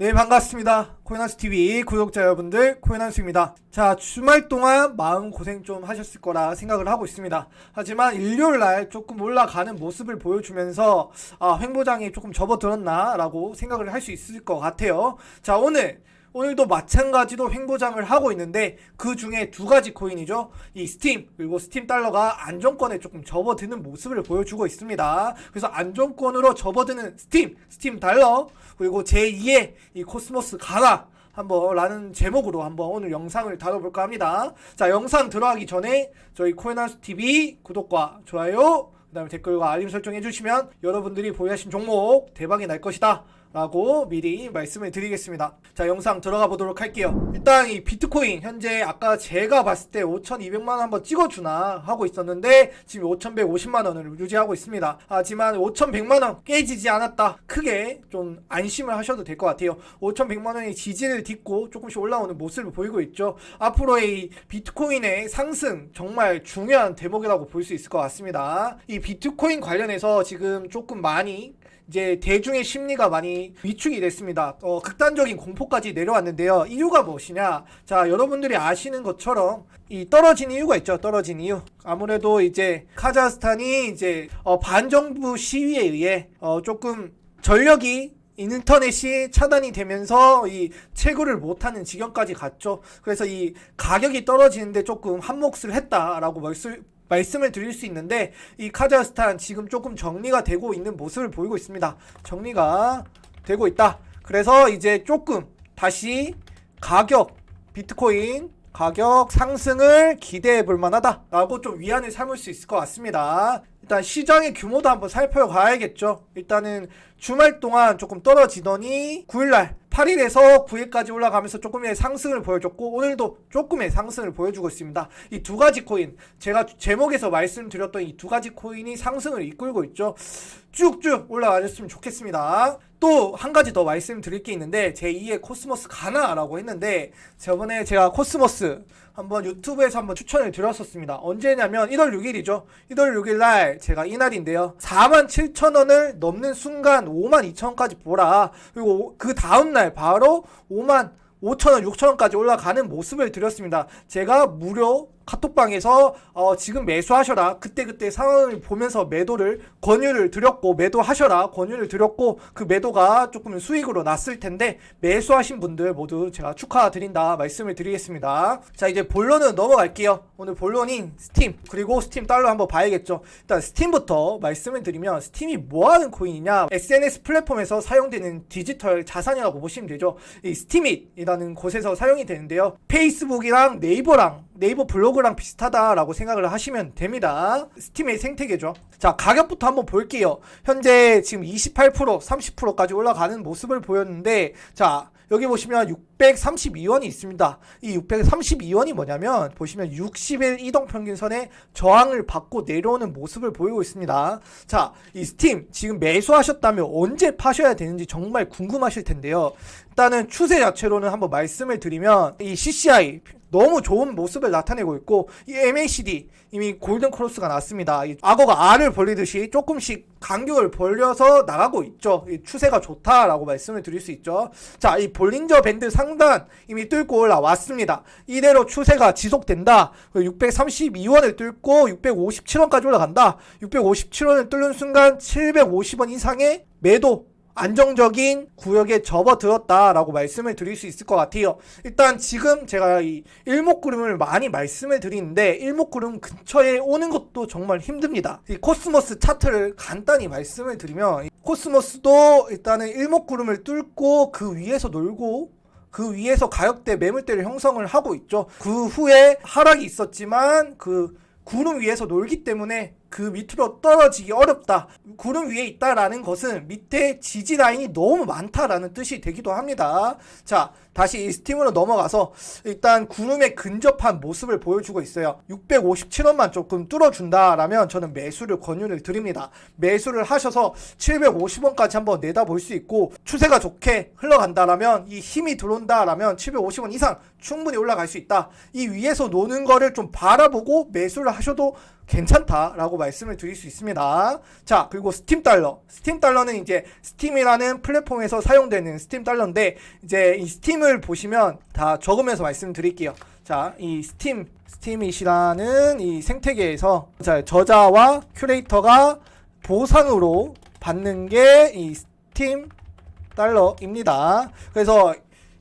네 반갑습니다. 코인한스TV 구독자 여러분들 코인한스입니다. 자 주말 동안 마음 고생 좀 하셨을 거라 생각을 하고 있습니다. 하지만 일요일 날 조금 올라가는 모습을 보여주면서 아 횡보장이 조금 접어들었나 라고 생각을 할 수 있을 것 같아요. 자 오늘 오늘도 마찬가지로 횡보장을 하고 있는데 그 중에 두 가지 코인이죠. 이 스팀 그리고 스팀 달러가 안정권에 조금 접어드는 모습을 보여주고 있습니다. 그래서 안정권으로 접어드는 스팀, 스팀 달러 그리고 제2의 이 코스모스 가나 한번 라는 제목으로 한번 오늘 영상을 다뤄볼까 합니다. 자 영상 들어가기 전에 저희 코인한스 TV 구독과 좋아요 그 다음에 댓글과 알림 설정 해주시면 여러분들이 보유하신 종목 대박이 날 것이다. 라고 미리 말씀을 드리겠습니다. 자, 영상 들어가 보도록 할게요. 일단 이 비트코인 현재 아까 제가 봤을 때 5,200만 원 한번 찍어 주나 하고 있었는데 지금 5,150만 원을 유지하고 있습니다. 하지만 5,100만 원 깨지지 않았다. 크게 좀 안심을 하셔도 될 것 같아요. 5,100만 원의 지지를 딛고 조금씩 올라오는 모습을 보이고 있죠. 앞으로의 이 비트코인의 상승 정말 중요한 대목이라고 볼 수 있을 것 같습니다. 이 비트코인 관련해서 지금 조금 많이 이제 대중의 심리가 많이 위축이 됐습니다. 어, 극단적인 공포까지 내려왔는데요. 이유가 무엇이냐? 자, 여러분들이 아시는 것처럼 이 떨어진 이유가 있죠. 떨어진 이유. 아무래도 이제 카자흐스탄이 이제 어, 반정부 시위에 의해 어, 조금 전력이 인터넷이 차단이 되면서 이 채굴을 못하는 지경까지 갔죠. 그래서 이 가격이 떨어지는데 조금 한몫을 했다라고 말씀 말씀을 드릴 수 있는데 이 카자흐스탄 지금 조금 정리가 되고 있는 모습을 보이고 있습니다. 정리가 되고 있다. 그래서 이제 조금 다시 가격 비트코인 가격 상승을 기대해 볼 만하다라고 좀 위안을 삼을 수 있을 것 같습니다. 일단 시장의 규모도 한번 살펴봐야겠죠. 일단은 주말 동안 조금 떨어지더니 9일날 8일에서 9일까지 올라가면서 조금의 상승을 보여줬고 오늘도 조금의 상승을 보여주고 있습니다. 이 두 가지 코인 제가 제목에서 말씀드렸던 이 두 가지 코인이 상승을 이끌고 있죠. 쭉쭉 올라가셨으면 좋겠습니다. 또 한 가지 더 말씀드릴 게 있는데 제2의 코스모스 가나라고 했는데 저번에 제가 코스모스 한번 유튜브에서 한번 추천을 드렸었습니다. 언제냐면 1월 6일이죠. 1월 6일 날 제가 이날인데요. 4만 7천 원을 넘는 순간 5만 2천 원까지 보라. 그리고 그 다음 날 바로 5만 5천원, 6천원까지 올라가는 모습을 드렸습니다. 제가 무료 카톡방에서 어, 지금 매수하셔라. 그때그때 상황을 보면서 매도를 권유를 드렸고 매도하셔라. 권유를 드렸고 그 매도가 조금 수익으로 났을 텐데 매수하신 분들 모두 제가 축하드린다 말씀을 드리겠습니다. 자 이제 본론은 넘어갈게요. 오늘 본론인 스팀 그리고 스팀 달러 한번 봐야겠죠. 일단 스팀부터 말씀을 드리면 스팀이 뭐하는 코인이냐 SNS 플랫폼에서 사용되는 디지털 자산이라고 보시면 되죠. 이 스티밋이라는 곳에서 사용이 되는데요. 페이스북이랑 네이버랑 네이버 블로그 랑 비슷하다라고 생각을 하시면 됩니다. 스팀의 생태계죠. 자, 가격부터 한번 볼게요. 현재 지금 28%, 30%까지 올라가는 모습을 보였는데, 자, 여기 보시면 632원이 있습니다. 이 632원이 뭐냐면 보시면 60일 이동 평균선에 저항을 받고 내려오는 모습을 보이고 있습니다. 자, 이 스팀 지금 매수하셨다면 언제 파셔야 되는지 정말 궁금하실 텐데요. 일단은 추세 자체로는 한번 말씀을 드리면 이 CCI 너무 좋은 모습을 나타내고 있고 이 MACD 이미 골든 크로스가 났습니다. 이 악어가 알을 벌리듯이 조금씩 간격을 벌려서 나가고 있죠. 이 추세가 좋다라고 말씀을 드릴 수 있죠. 자, 이 볼린저 밴드 상단 이미 뚫고 올라왔습니다. 이대로 추세가 지속된다. 632원을 뚫고 657원까지 올라간다. 657원을 뚫는 순간 750원 이상의 매도 안정적인 구역에 접어들었다라고 말씀을 드릴 수 있을 것 같아요. 일단 지금 제가 이 일목구름을 많이 말씀을 드리는데 일목구름 근처에 오는 것도 정말 힘듭니다. 이 코스모스 차트를 간단히 말씀을 드리면 코스모스도 일단은 일목구름을 뚫고 그 위에서 놀고 그 위에서 가격대 매물대를 형성을 하고 있죠. 그 후에 하락이 있었지만 그 구름 위에서 놀기 때문에 그 밑으로 떨어지기 어렵다. 구름 위에 있다라는 것은 밑에 지지 라인이 너무 많다라는 뜻이 되기도 합니다. 자, 다시 이 스팀으로 넘어가서 일단 구름에 근접한 모습을 보여주고 있어요. 657원만 조금 뚫어준다라면 저는 매수를 권유를 드립니다. 매수를 하셔서 750원까지 한번 내다볼 수 있고 추세가 좋게 흘러간다라면 이 힘이 들어온다라면 750원 이상 충분히 올라갈 수 있다. 이 위에서 노는 거를 좀 바라보고 매수를 하셔도 괜찮다라고 말씀을 드릴 수 있습니다. 자, 그리고 스팀 달러. 스팀 달러는 이제 스팀이라는 플랫폼에서 사용되는 스팀 달러인데 이제 이 스팀을 보시면 다 적으면서 말씀드릴게요. 자, 이 스팀 스팀잇이라는 이 생태계에서 자, 저자와 큐레이터가 보상으로 받는 게 이 스팀 달러입니다. 그래서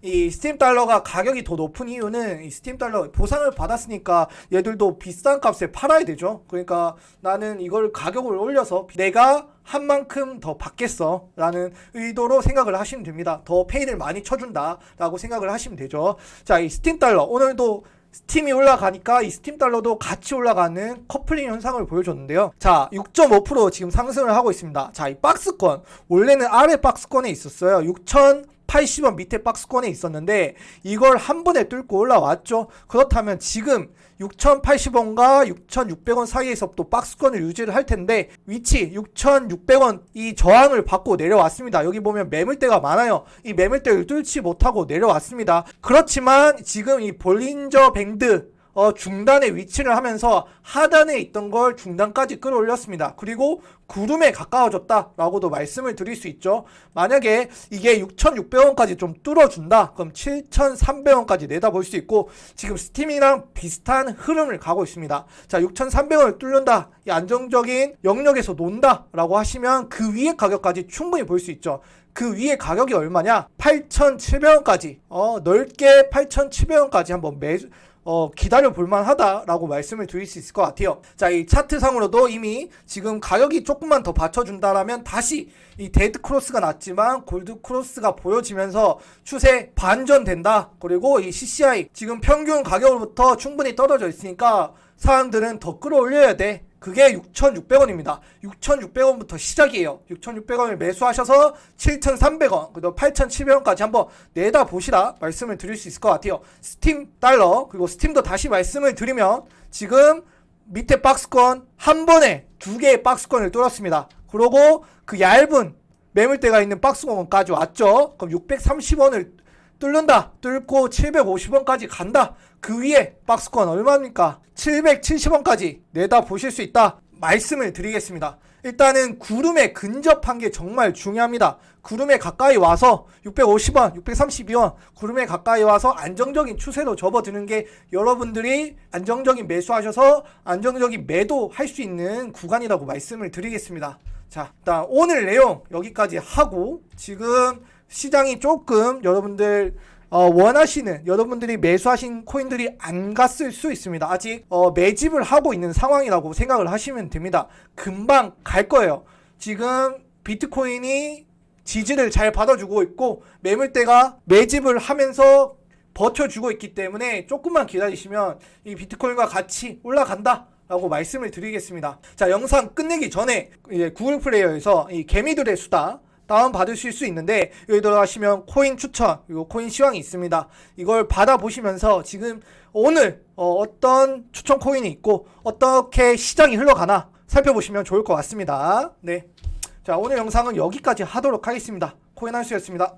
이 스팀 달러가 가격이 더 높은 이유는 이 스팀 달러 보상을 받았으니까 얘들도 비싼 값에 팔아야 되죠. 그러니까 나는 이걸 가격을 올려서 내가 한 만큼 더 받겠어 라는 의도로 생각을 하시면 됩니다. 더 페이를 많이 쳐준다 라고 생각을 하시면 되죠. 자, 이 스팀 달러 오늘도 스팀이 올라가니까 이 스팀 달러도 같이 올라가는 커플링 현상을 보여줬는데요. 자, 6.5% 지금 상승을 하고 있습니다. 자, 이 박스권 원래는 아래 박스권에 있었어요. 6,080원 밑에 박스권에 있었는데 이걸 한 번에 뚫고 올라왔죠. 그렇다면 지금 6,080원과 6,600원 사이에서 또 박스권을 유지를 할 텐데 위치 6,600원 이 저항을 받고 내려왔습니다. 여기 보면 매물대가 많아요. 이 매물대를 뚫지 못하고 내려왔습니다. 그렇지만 지금 이 볼린저 밴드 어, 중단에 위치를 하면서 하단에 있던 걸 중단까지 끌어올렸습니다. 그리고 구름에 가까워졌다라고도 말씀을 드릴 수 있죠. 만약에 이게 6,600원까지 좀 뚫어준다, 그럼 7,300원까지 내다볼 수 있고 지금 스팀이랑 비슷한 흐름을 가고 있습니다. 자, 6,300원을 뚫는다, 이 안정적인 영역에서 논다라고 하시면 그 위의 가격까지 충분히 볼 수 있죠. 그 위에 가격이 얼마냐? 8,700원까지 어, 넓게 8,700원까지 한번 매 어, 기다려 볼만 하다라고 말씀을 드릴 수 있을 것 같아요. 자, 이 차트상으로도 이미 지금 가격이 조금만 더 받쳐준다라면 다시 이 데드 크로스가 났지만 골드 크로스가 보여지면서 추세 반전된다. 그리고 이 CCI 지금 평균 가격으로부터 충분히 떨어져 있으니까 사람들은 더 끌어올려야 돼. 그게 6,600원입니다. 6,600원부터 시작이에요. 6,600원을 매수하셔서 7,300원, 그리고 8,700원까지 한번 내다 보시라 말씀을 드릴 수 있을 것 같아요. 스팀 달러, 그리고 스팀도 다시 말씀을 드리면 지금 밑에 박스권 한 번에 두 개의 박스권을 뚫었습니다. 그리고 그 얇은 매물대가 있는 박스권까지 왔죠. 그럼 630원을 뚫는다. 뚫고 750원까지 간다. 그 위에 박스권 얼마입니까? 770원까지 내다 보실 수 있다. 말씀을 드리겠습니다. 일단은 구름에 근접한 게 정말 중요합니다. 구름에 가까이 와서 650원, 632원, 구름에 가까이 와서 안정적인 추세로 접어드는 게 여러분들이 안정적인 매수하셔서 안정적인 매도 할 수 있는 구간이라고 말씀을 드리겠습니다. 자, 일단 오늘 내용 여기까지 하고 지금 시장이 조금 여러분들 어, 원하시는 여러분들이 매수하신 코인들이 안 갔을 수 있습니다. 아직 어, 매집을 하고 있는 상황이라고 생각을 하시면 됩니다. 금방 갈 거예요. 지금 비트코인이 지지를 잘 받아주고 있고 매물대가 매집을 하면서 버텨주고 있기 때문에 조금만 기다리시면 이 비트코인과 같이 올라간다. 라고 말씀을 드리겠습니다. 자, 영상 끝내기 전에 이제 구글 플레이어에서 이 개미들의 수다 다운 받으실 수 있는데 여기 들어가시면 코인 추천 그리고 코인 시황이 있습니다. 이걸 받아 보시면서 지금 오늘 어, 떤 추천 코인이 있고 어떻게 시장이 흘러가나 살펴보시면 좋을 것 같습니다. 네. 자, 오늘 영상은 여기까지 하도록 하겠습니다. 코인 한수였습니다.